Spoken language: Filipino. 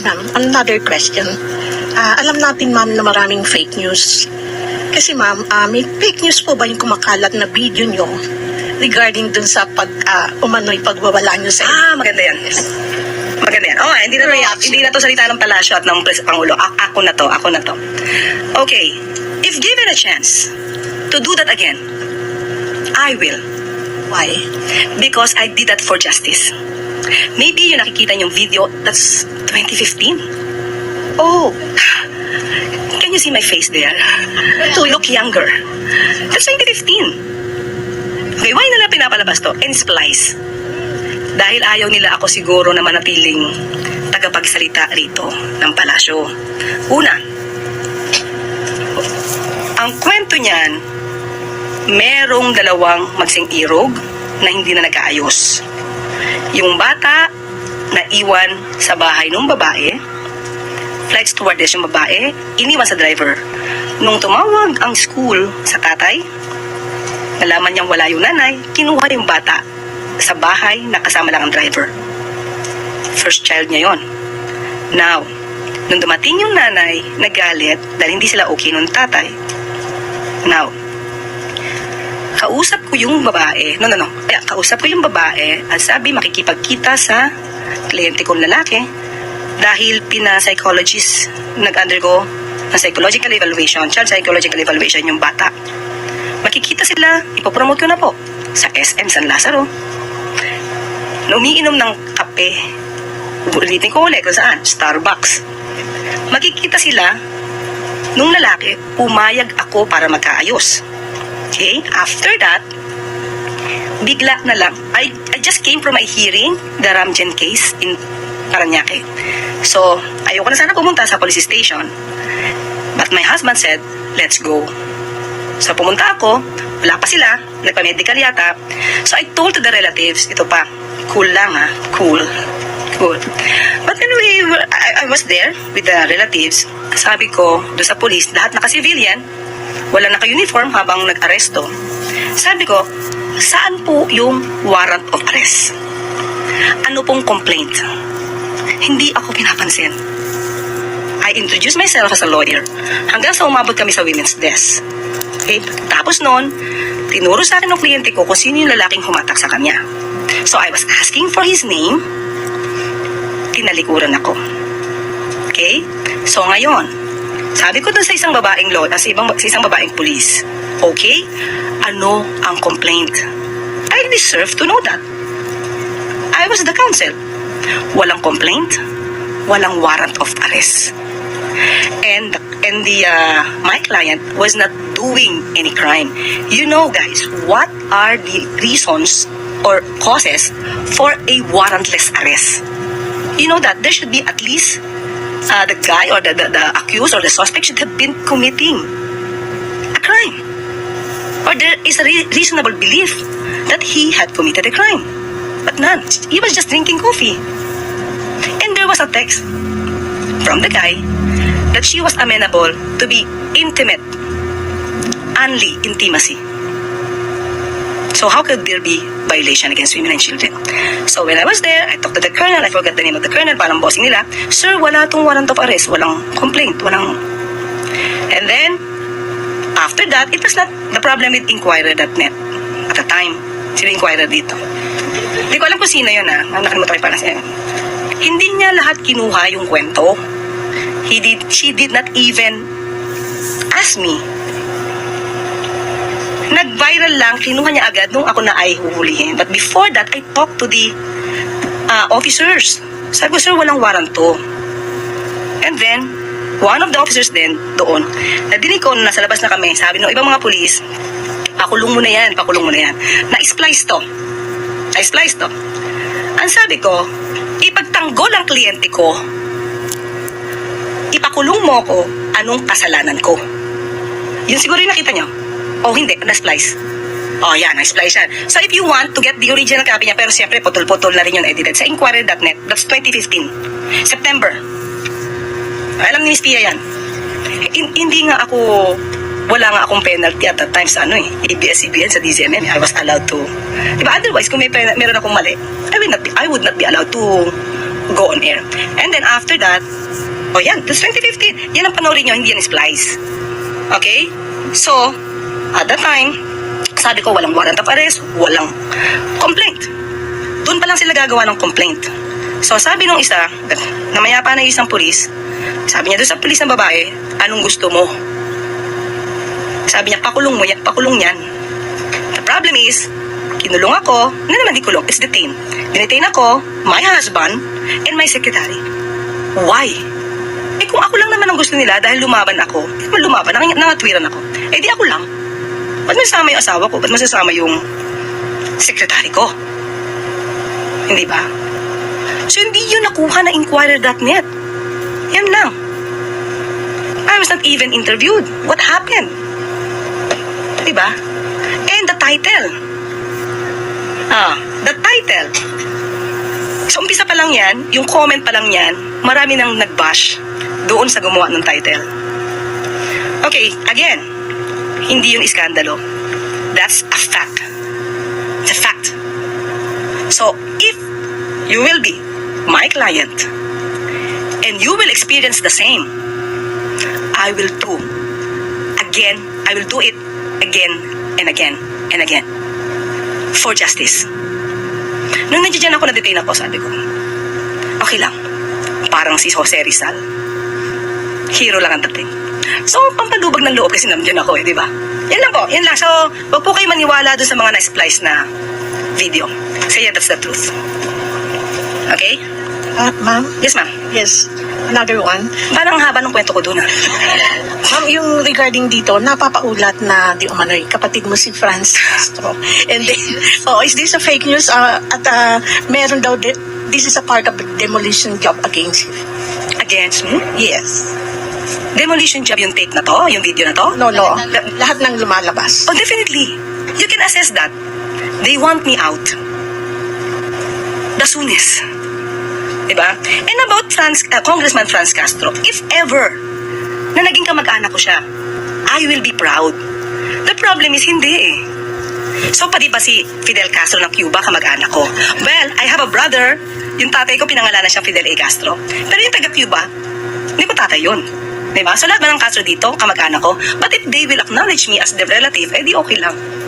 Yes, ma'am. Another question. Ah, alam natin, ma'am, na maraming fake news. Kasi, ma'am, ah, may fake news po ba yung kumakalat na video nyo regarding dun sa pag, ah, umano'y pagwawala nyo sa Ah, maganda yan. Maganda yan. Oh, hindi na to, hindi na to salita ng palasyo at ng pangulo. A- ako na to, ako na to. Okay, if given a chance to do that again, I will. Why? Because I did that for justice. Maybe yung nakikita yung video, that's 2015. Oh, Can you see my face there? To look younger. That's 2015. Okay, why nila pinapalabas to? And splice. Dahil ayaw nila ako siguro na manatiling tagapagsalita rito ng palasyo. Una, ang kwento niyan, merong dalawang magsing irog na hindi na nag-aayos. Yung bata na iwan sa bahay ng babae, flight stewardess yung babae, iniwan sa driver. Nung tumawag ang school sa tatay, nalaman niyang wala yung nanay, kinuha yung bata sa bahay na kasama lang ang driver. First child niya yon. Now, nung dumating yung nanay, nagalit dahil hindi sila okay nung tatay. Now, kausap ko yung babae, no, no, no, Kaya, kausap ko yung babae at sabi makikipagkita sa kliyente kong lalaki dahil pina-psychologist nag-undergo ng psychological evaluation, child psychological evaluation yung bata. Makikita sila, ipopromote ko na po sa SM San Lazaro. Na umiinom ng kape, ulitin ko ulit kung saan, Starbucks. Makikita sila, nung lalaki, pumayag ako para magkaayos. Okay? After that, bigla na lang, I, I just came from my hearing, the Ramjen case in Paranaque. So, ayoko na sana pumunta sa police station. But my husband said, let's go. So, pumunta ako, wala pa sila, nagpa-medical yata. So, I told to the relatives, ito pa, cool lang ha, cool, cool. But were, I, I was there with the relatives, sabi ko, doon sa police, lahat naka-civilian, wala naka-uniform habang nag-aresto. Sabi ko, saan po yung warrant of arrest? Ano pong complaint? Hindi ako pinapansin. I introduced myself as a lawyer hanggang sa umabot kami sa women's desk. Okay? Tapos noon, tinuro sa akin ng kliyente ko kung sino yung lalaking humatak sa kanya. So I was asking for his name, tinalikuran ako. Okay? So ngayon, sabi ko dun sa isang babaeng law, sa, ibang, sa isang babaeng police, okay, ano ang complaint? I deserve to know that. I was the counsel. Walang complaint, walang warrant of arrest. And and the uh, my client was not doing any crime. You know, guys, what are the reasons or causes for a warrantless arrest? You know that there should be at least uh, the guy or the, the, the accused or the suspect should have been committing a crime. Or there is a re- reasonable belief that he had committed a crime. But none. He was just drinking coffee. And there was a text from the guy that she was amenable to be intimate, only intimacy. So how could there be violation against women and children? So when I was there, I talked to the colonel, I forgot the name of the colonel, parang bossing nila, Sir, wala tong warrant of arrest, walang complaint, walang... And then, after that, it was not the problem with Inquirer.net at the time. Sino Inquirer dito? Hindi ko alam kung sino yun ah. Nakalimutan ko yung pangalan. Hindi niya lahat kinuha yung kwento. He did, she did not even ask me. Nag-viral lang, kinuha niya agad nung ako na ay huhulihin. But before that, I talked to the uh, officers. Sabi ko, sir, walang warrant. And then, one of the officers din doon, nadinig ko na nasa labas na kami, sabi ng ibang mga pulis, pakulong mo na yan, pakulong mo na yan. Na-splice to. Na-splice to. Ang sabi ko, ipagtanggol ang kliyente ko, ipakulong mo ko, anong kasalanan ko? Yun siguro yung nakita nyo. O hindi, na-splice. Oh, yan, na-splice yan. So if you want to get the original copy niya, pero siyempre putol-putol na rin yun edited sa inquirer.net. That's 2015. September. Alam ni Miss Pia yan. Hin- hindi nga ako, wala nga akong penalty at that time sa ano eh, ABS-CBN sa DZMM. I was allowed to. Diba, otherwise, kung may pen- meron akong mali, I would not be, I would not be allowed to go on air. And then after that, oh yan, that's 2015. Yan ang panoorin nyo, hindi yan splice. Okay? So, at that time, sabi ko walang warrant of arrest, walang complaint. Doon pa lang sila gagawa ng complaint. So sabi nung isa, namaya pa na isang pulis, sabi niya doon sa pulis ng babae, anong gusto mo? Sabi niya, pakulong mo yan, pakulong yan. The problem is, kinulong ako, hindi naman di kulong, it's detained. Dinetain ako, my husband, and my secretary. Why? Eh kung ako lang naman ang gusto nila dahil lumaban ako, eh lumaban, nang, nangatwiran ako, eh di ako lang. Ba't masasama yung asawa ko? Ba't masasama yung secretary ko? Hindi ba? So hindi yun nakuha na inquirer.net. Yan lang. I was not even interviewed. What happened? Diba? And the title. Ah, the title. So umpisa pa lang yan, yung comment pa lang yan, marami nang nag-bash doon sa gumawa ng title. Okay, again, hindi yung iskandalo. That's a fact. It's a fact. So, if you will be my client and you will experience the same, I will do again, I will do it again and again and again for justice. Nung nandiyan ako, na-detain ako, sabi ko, okay lang. Parang si Jose Rizal. Hero lang ang dating. So, pampalubag ng loob kasi nandiyan ako eh, di ba? Yan lang po, yan lang. So, wag po kayo maniwala doon sa mga na-splice na video. Say yeah, that's the truth. Okay? Ah, ma'am? Yes, ma'am. Yes. Another one. Parang ang haba ng kwento ko doon, ah. Ma'am, yung regarding dito, napapaulat na di umano'y kapatid mo si Franz Castro. And then, oh, is this a fake news? Uh, at uh, meron daw, de- this is a part of demolition job against him. Against me? Yes. Demolition job yung tape na to, yung video na to? No, no. Lahat ng lumalabas. Oh, definitely. You can assess that. They want me out. The soonest. Diba? And about Franz, uh, Congressman Franz Castro, if ever na naging kamag-anak ko siya, I will be proud. The problem is hindi eh. So, pa di ba si Fidel Castro ng Cuba, kamag-anak ko? Well, I have a brother. Yung tatay ko, pinangalanan siyang Fidel A. Castro. Pero yung taga-Cuba, hindi ko tatay yun. Diba? So, lahat ba ng Castro dito, kamag-anak ko? But if they will acknowledge me as their relative, eh okay lang.